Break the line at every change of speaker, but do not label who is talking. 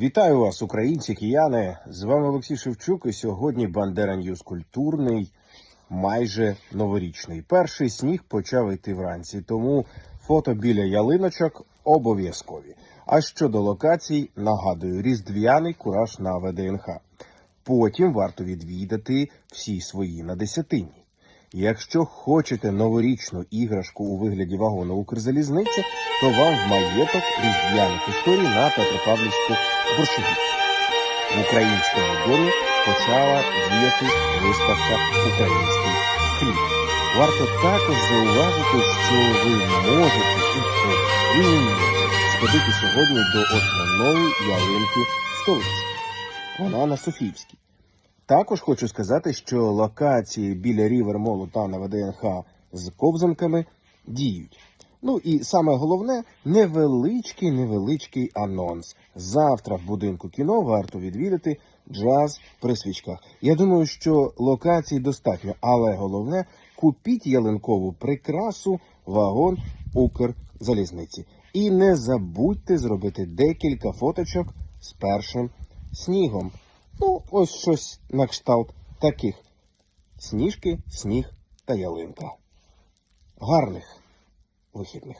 Вітаю вас, українці, кияни! З вами Олексій Шевчук. І сьогодні Бандера Ньюз культурний, майже новорічний. Перший сніг почав йти вранці, тому фото біля ялиночок обов'язкові. А щодо локацій, нагадую, різдвяний кураж на ВДНХ. Потім варто відвідати всі свої на десятині. Якщо хочете новорічну іграшку у вигляді вагону Укрзалізниці, то вам в маєток різдвяних історій на Петропавлівську борщагів. В українському домі почала діяти виставка Український хліб. Варто також зауважити, що ви можете і повинні сходити сьогодні до основної ялинки столиці. Вона на Софіївській. Також хочу сказати, що локації біля Рівер Молу та на ВДНХ з ковзанками діють. Ну і саме головне невеличкий невеличкий анонс. Завтра в будинку кіно варто відвідати джаз при свічках. Я думаю, що локацій достатньо, але головне купіть ялинкову прикрасу вагон Укрзалізниці. І не забудьте зробити декілька фоточок з першим снігом. Ну, ось щось на кшталт таких: сніжки, сніг та ялинка. Гарних вихідних.